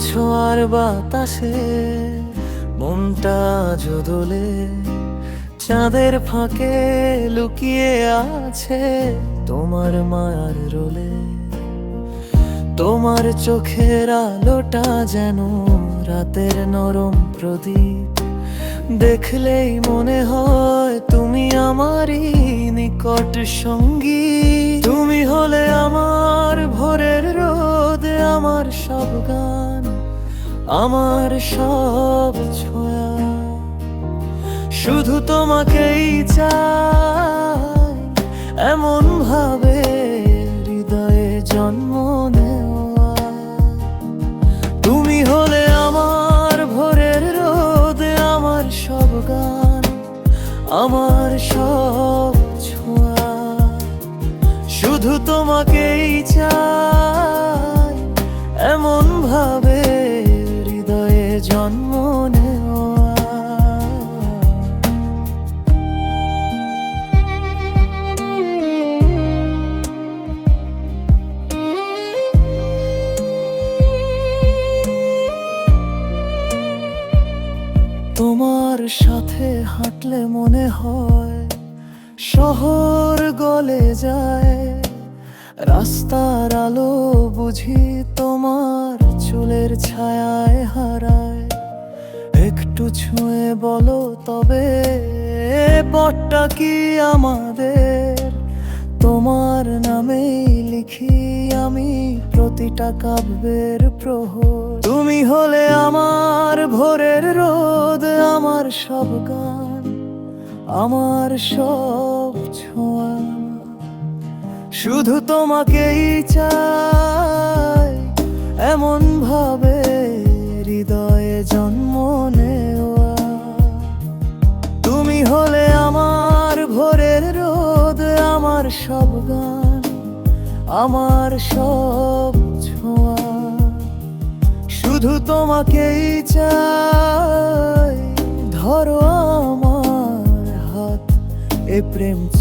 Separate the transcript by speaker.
Speaker 1: ছোঁয়ার বাতাসে? মনটা জদলে চাঁদের ফাঁকে লুকিয়ে আছে তোমার মায়ার রোলে। তোমার চোখের আলোটা যেন রাতের নরম প্রদীপ। দেখলেই মনে হয় তুমি আমারই নিকট সঙ্গী। তুমি হলে আমার ভোরের রোদ আমার সব গান। আমার সব ছোঁয়া। শুধু তোমাকেই চাই এমন ভাবে হৃদয়ে জন্ম নেওয়া। তুমি হলে আমার ভোরের রোদ আমার সব গান, আমার সব ছোঁয়া। শুধু তোমাকেই চাই। তোমার সাথে হাঁটলে মনে হয় শহর গলে যায়। রাস্তার আলো বুঝি তোমার চুলের ছায়ায় হারায়। একটু ছুঁয়ে বলো তবে পটটা কি আমাদের? তোমার নামেই লিখি আমি প্রতিটা কাব্যের প্রহর। তুমি হলে আমার ভোরের রোদ আমার সব গান, আমার সব ছোঁয়া। শুধু তোমাকেই চাই এমন ভাবে হৃদয়ে জন্ম নেওয়া। তুমি হলে আমার ভোরের রোদ, আমার সব গান, আমার সব ছোঁয়া। শুধু তোমাকেই চাই। আমার